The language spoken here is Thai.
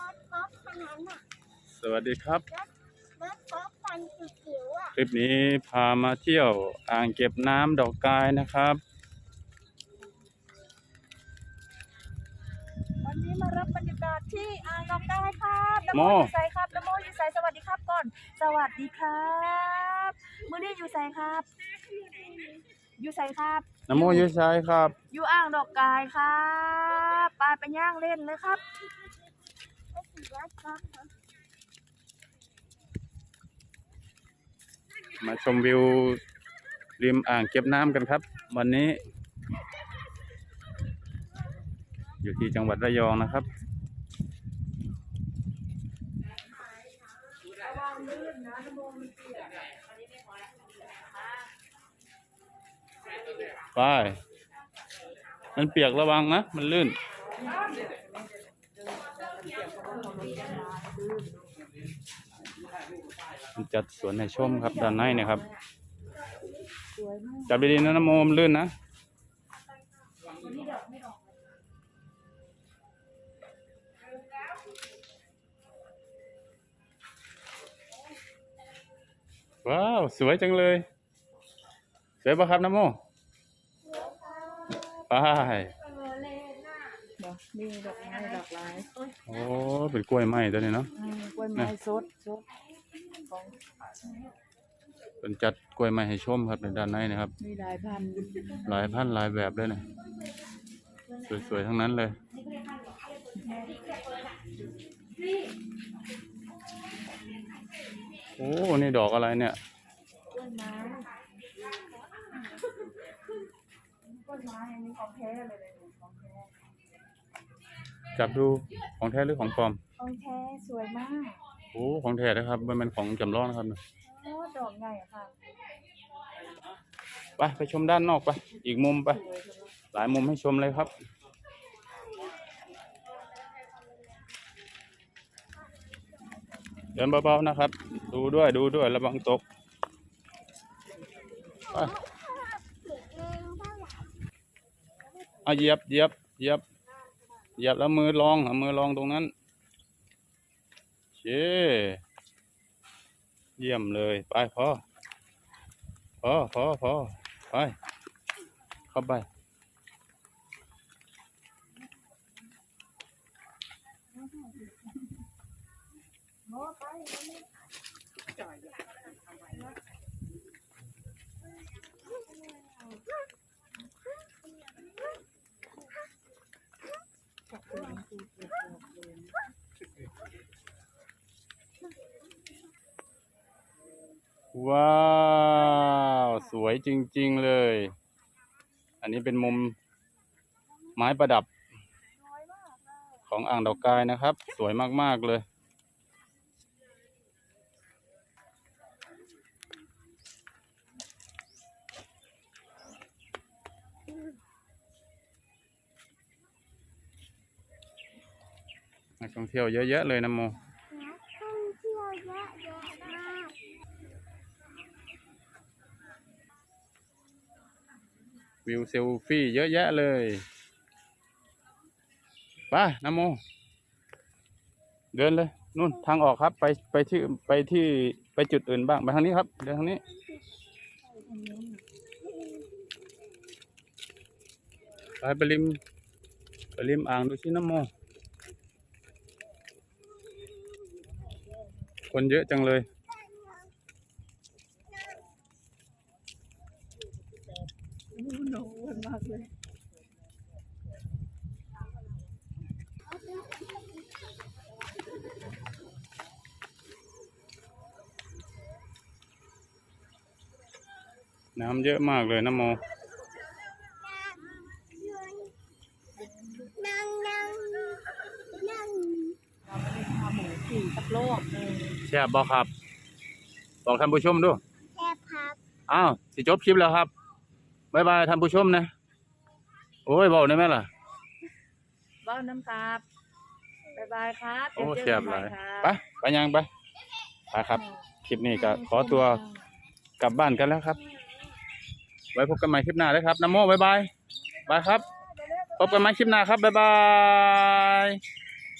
รถกอล์ฟคันนั้นอะสวัสดีครับ รถกอล์ฟคันจิ๋วๆอะคลิปนี้พามาเที่ยวอ่างเก็บน้ำดอกกายนะครับ วันนี้มารับบรรยากาศที่อ่างดอกกายครับนโมโม อยู่ใส่ครับนโมอยู่ใส่สวัสดีครับก่อน สวัสดีครับมื้อนี้อยู่ใส่ครับ อยู่ใส่ครับนโมยุชัยครับ อยู่อ่างดอกกายครับปลาไปย่างเล่นเลยครับ มาชมวิวริมอ่างเก็บน้ำกันครับ วันนี้ อยู่ที่จังหวัดระยองนะครับไปมันเปียกระวังนะ มันลื่น จัดสวนในชมครับด้านในเนะครับจับดีๆนะน้ำโมมนลื่นนะว้าว สวยจังเลย สวยปะครับน้ำโมไปมีดอกไม้ดอกลายโอ้เป็นกล้วยไม้ตัวนี้เนาะกล้วยไม้สดสดของ เป็นจัดกล้วยไม้ให้ชมครับในด้านในนะครับ มีหลายพันหลายพันหลายแบบเลยนะสวยๆทั้งนั้นเลย โอ้นี่ดอกอะไรเนี่ยกล้วยไม้กล้วยไม้อันนี้ของแท้เลยเลยของแท้จับดูของแท้หรือของปลอม ของแท้สวยมาก โอ้ของแท้นะครับ มันเป็นของจำลองนะครับโอ้ดอกใหญ่อะค่ะไปไปชมด้านนอกไป อีกมุมไป หลายมุมให้ชมเลยครับเดินเบาๆนะครับ ดูด้วยดูด้วยระวังตกไปติดเองเท่าไหร่เอาเหยียบเหยียบเหยียบเหยียบแล้วมือลองเอามือลองตรงนั้น เย้เยี่ยมเลย ไปพอ พอพอพอไป เข้าไป ว้าว สวยจริง ๆ เลย อันนี้เป็นมุมไม้ประดับ ของอ่างดอกกายนะครับ สวยมาก ๆ เลย นักท่องเที่ยวเยอะแยะเลยนะโม นักท่องเที่ยวเยอะแยะมาก วิวเซลฟี่เยอะแยะเลยไปนโม เดินเลยนู่นทางออกครับ ไปไปที่ไปที่ไปจุดอื่นบ้างไปทางนี้ครับ เดินทางนี้ ไปไปริมไปริมอ่างดูชินโม คนเยอะจังเลย หนูอ้วนมากเลยน้ำเยอะมากเลยนะโมนั่งนั่งนั่งเราไม่ได้พาหมูขี่กับโลกเออแช่บบอกครับ บอกท่านผู้ชมดูแค่พักอ้าว สิจบคลิปแล้วครับ บ๊ายบายท่านผู้ชมนะโอ้ยบอกได้ไหมล่ะบ้านน้ำครับบ๊ายบายครับโอ้เดี๋ยวแซ่บหลายเจอกันใหม่ไปไปยังไปไปครับ คลิปนี้ก็ขอตัวกลับบ้านกันแล้วครับ ไว้พบกันใหม่คลิปหน้าเลยครับน้ำโมบ๊ายบายบายครับ พบกันใหม่คลิปหน้าครับบ๊ายบาย